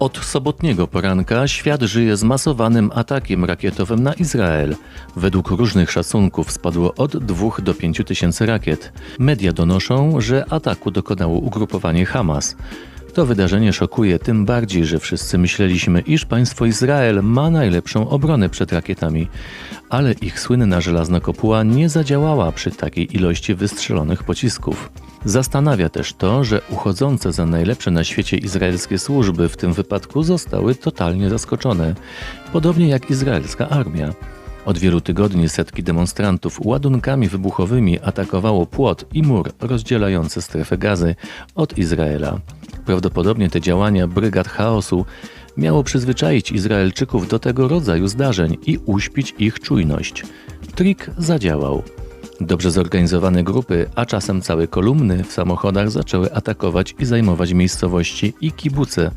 Od sobotniego poranka świat żyje zmasowanym atakiem rakietowym na Izrael. Według różnych szacunków spadło od 2 do 5 tysięcy rakiet. Media donoszą, że ataku dokonało ugrupowanie Hamas. To wydarzenie szokuje tym bardziej, że wszyscy myśleliśmy, iż państwo Izrael ma najlepszą obronę przed rakietami, ale ich słynna żelazna kopuła nie zadziałała przy takiej ilości wystrzelonych pocisków. Zastanawia też to, że uchodzące za najlepsze na świecie izraelskie służby w tym wypadku zostały totalnie zaskoczone, podobnie jak izraelska armia. Od wielu tygodni setki demonstrantów ładunkami wybuchowymi atakowało płot i mur rozdzielający strefę gazy od Izraela. Prawdopodobnie te działania brygad chaosu miało przyzwyczaić Izraelczyków do tego rodzaju zdarzeń i uśpić ich czujność. Trik zadziałał. Dobrze zorganizowane grupy, a czasem całe kolumny w samochodach zaczęły atakować i zajmować miejscowości i kibuce,